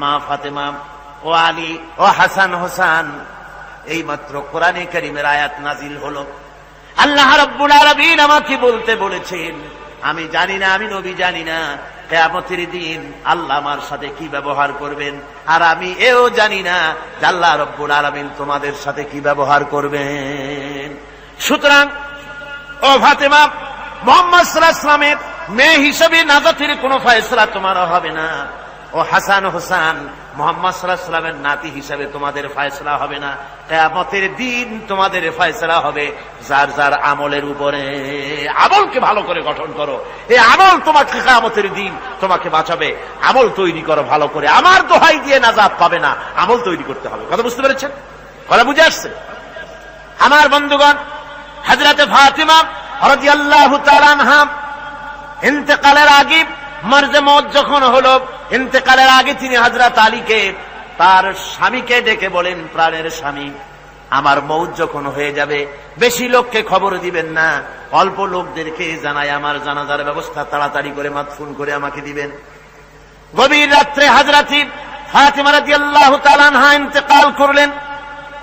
মা ফাতেমা, ও আলী, ও হাসান হোসান এই মাত্র কোরআনে করিমের আয়াত নাজিল হলো। আল্লাহ রব্বুল আলামিন আমাকে বলতে বলেছেন, আমি জানি না, আমি নবী জানি না, কেয়ামতের দিন আল্লাহ আমার সাথে কি ব্যবহার করবেন, আর আমি এও জানি না আল্লাহ রব্বুল আলামিন তোমাদের সাথে কি ব্যবহার করবেন। সুতরাং, ও ফাতেমা, মোহাম্মদ সাল্লাহামের মেয়ে হিসেবে নাজাতের কোনো ফয়সলা তোমার হবে না। ও হাসান হোসান, মোহাম্মদ সাল্লাহ সাল্লামের নাতি হিসাবে তোমাদের ফয়সলা হবে না। কেয়ামতের দিন তোমাদের ফয়সলা হবে, যার যার আমলের উপরে। আমলকে ভালো করে গঠন করো। এই আমল তোমাকে কেয়ামতের দিন তোমাকে বাঁচাবে। আমল তৈরি করো ভালো করে। আমার দোহাই দিয়ে নাজাব পাবে না। আমল তৈরি করতে হবে। কথা বুঝতে পেরেছেন? কথা বুঝে আসছে? আমার বন্ধুগণ হজরতে ফাতিমা রাদিয়াল্লাহু তাআলা আনহা ইন্তেকালের আগে মর্জে মত যখন হলো ইন্তেকালের আগে তিনি হজরত আলীকে তার স্বামীকে ডেকে বলেন, প্রাণের স্বামী, আমার মৌত যখন হয়ে যাবে, বেশি লোককে খবর দিবেন না। অল্প লোকদেরকে জানাই, আমার জানাজার ব্যবস্থা তাড়াতাড়ি করে মাতফুন করে আমাকে দিবেন। গভীর রাত্রে হাজরাতি ফাতিমা রাদিয়াল্লাহু তাআলা ইন্তেকাল করলেন।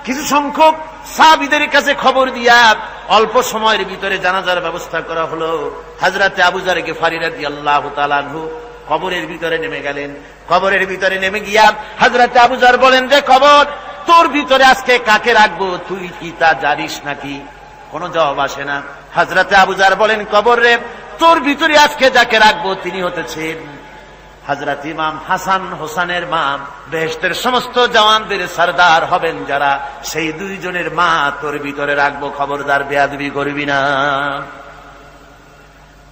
কিছু সংখ্যক সাহাবিদের কাছে খবর দিয়া অল্প সময়ের ভিতরে জানাজার ব্যবস্থা করা হলো। হাজরাতে আবুজার গেফারি রাদি আল্লাহ তালানহু কবরের ভিতরে নেমে গেলেন। কবরের ভিতরে নেমে গিয়া হাজরাতে আবুজার বলেন যে কবর, তোর ভিতরে আজকে কাকে রাখব? তুই কি তা জানিস নাকি? কোনো জবাব আসে না। হাজরাতে আবুজার বলেন, কবর রে, তোর ভিতরে আজকে যাকে রাখব তিনি হতেছেন। হজরত ইমাম হাসান হোসানের মা বেহেস্তের সমস্ত জওয়ানদের সর্দার হবেন যারা, সেই দুইজনের মা তোর ভিতরে রাখব। খবরদার, বেয়াদবি করবি না।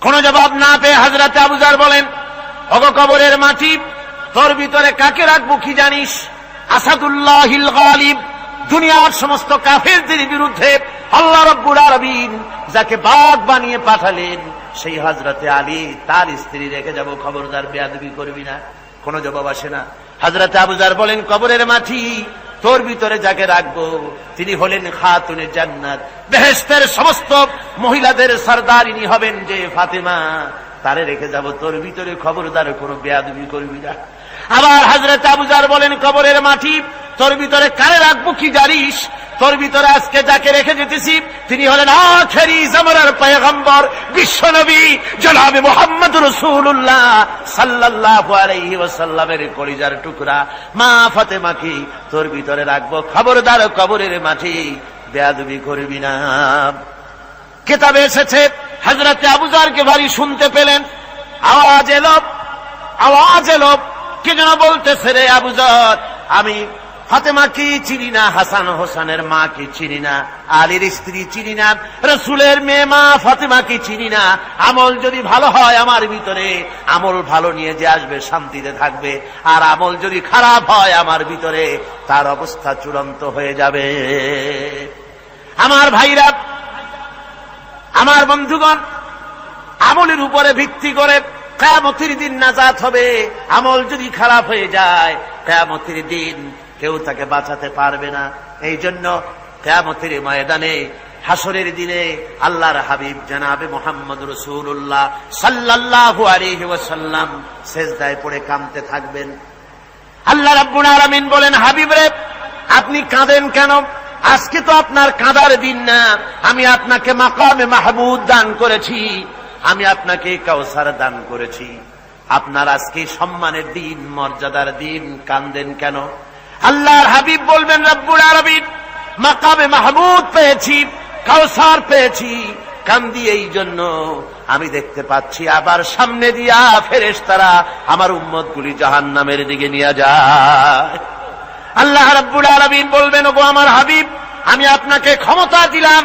কোন জবাব না পেয়ে হজরত আবুজার বলেন অগ কবরের মাটি, তোর ভিতরে কাকে রাখব কি জানিস? আসাদুল্লাহ গালিব, দুনিয়ার সমস্ত কাফেরদের বিরুদ্ধে আল্লাহ রব্বুর আরবিন যাকে বাঘ বানিয়ে পাঠালেন, সেই হজরতে আলী, তার স্ত্রী রেখে যাব, খবরদার বেয়াদবি করবি না। কোনো জবাব আসে না। হজরতে আবুজার বলেন, কবরের মাটি, তোর ভিতরে যাকে রাখব? তিনি হলেন খাতুনে জান্নাত। বেহেস্তের সমস্ত মহিলাদের সর্দারিনী হবেন যে ফাতেমা। তারে রেখে যাব, তোর ভিতরে খবরদার কোনো বেয়াদবি করবি না। আবার হাজরত আবুজার বলেন, কবরের মাটি, তোর ভিতরে কারে রাখব কি জানিস? তোর ভিতরে আজকে যাকে রেখে যেতেছি, তিনি হলেন আখেরি জামানার পয়গম্বর বিশ্বনবী জনাবে মোহাম্মদ রসুল্লাহ সাল্লাহ আলাইহি কলিজার টুকরা। মা ফাতেমাকে তোর ভিতরে রাখব খবরদার কবরের মাটি, বেয়াদবি করবি না। কেতাবে এসেছে হজরত আবুজারকে ভারী শুনতে পেলেন। আওয়াজ এলো আওয়াজ এলো। কে যেন বলতেছে রে আবুজার আমি ফাতেমা কি চিনি না, হাসান হোসেনের মা কি চিনি না, আলীর স্ত্রী চিনি না, রসুলের মেয়ে মা ফাতেমা কি চিনি না? আমল যদি ভালো হয় আমার ভিতরে, আমল ভালো নিয়ে যে আসবে শান্তিতে থাকবে, আর আমল যদি খারাপ হয় আমার ভিতরে, তার অবস্থা চূড়ান্ত হয়ে যাবে। আমার ভাইরা আমার বন্ধুগণ, আমলের উপরে ভিত্তি করে কেয়ামতির দিন নাজাত হবে। আমল যদি খারাপ হয়ে যায়, কেয়ামতির দিন কেউ তাকে বাঁচাতে পারবে না। এই জন্য কেয়ামতির ময়দানে হাসরের দিনে আল্লাহর হাবিব জানাবে মোহাম্মদ রসুল্লাহ সাল্লাহ আলিহি ওয়াসাল্লাম শেষদায় পড়ে কামতে থাকবেন। আল্লাহ রাব্বুল আলামিন বলেন, হাবিব রে, আপনি কাঁদেন কেন? আজকে তো আপনার কাঁদার দিন না। আমি আপনাকে মাকামে মাহবুদ দান করেছি। আমি আপনাকে কাউসার দান করেছি। আপনার আজকে সম্মানের দিন, মর্যাদার দিন, কান্দেন কেন? আল্লাহর হাবিব বলবেন, রব্বুল আরবিন মাকামে মাহমুদ পেয়েছি, কাউসার পেয়েছি, কান্দি এই জন্য। আমি দেখতে পাচ্ছি আবার সামনে দিয়া ফেরেস তারা আমার উম্মত গুলি জাহান নামের দিকে নিয়ে যায়। আল্লাহ রব্বুল আলমিন বলবেন, ওগো আমার হাবিব, আমি আপনাকে ক্ষমতা দিলাম।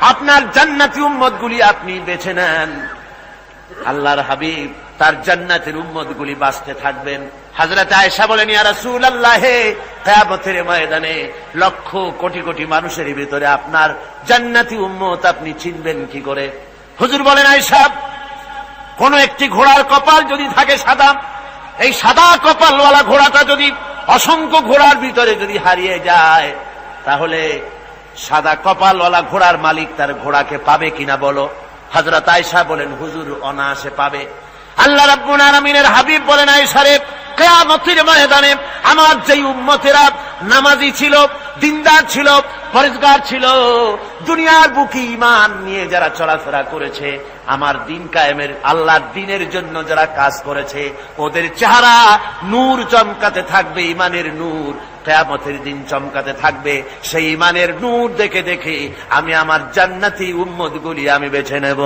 আপনার জান্নাতি উম্মত গুলি আপনি বেছে নেন। আল্লাহর হাবিব তার জান্নাতের উম্মত গুলি বাঁচতে থাকবেন। হাজরত আয়সা বলেন, ইয়া রাসূল আল্লাহে কেয়ামতের ময়দানে লক্ষ কোটি কোটি মানুষের ভিতরে আপনার জান্নাতি উম্মত আপনি চিনবেন কি করে? হুজুর বলেন আয়সা কোন একটি ঘোড়ার কপাল যদি থাকে সাদা, এই সাদা কপালওয়ালা ঘোড়াটা যদি অসংখ্য ঘোড়ার ভিতরে যদি হারিয়ে যায়, তাহলে সাদা কপালওয়ালা ঘোড়ার মালিক তার ঘোড়াকে পাবে কিনা বলো? হজরত আয়সা বলেন, হুজুর, অনায়াসে পাবে। আল্লাহ রাব্বুল হাবিব বলেন আয়সারে কেয়ামতের ময়দানে আমার যেই উম্মতেরা নামাজি ছিল দিনদার ছিল পরিষ্কার ছিল। দুনিয়ার বুকে ইমান নিয়ে যারা চলাফেরা করেছে, আমার দিন কায়েমের, আল্লাহর দিনের জন্য যারা কাজ করেছে, ওদের চেহারা নূর চমকাতে থাকবে ইমানের নূর। কেয়ামতের দিন চমকাতে থাকবে, সেই ইমানের নূর দেখে দেখে আমি আমার জান্নাতি উম্মত গুলি আমি বেছে নেব।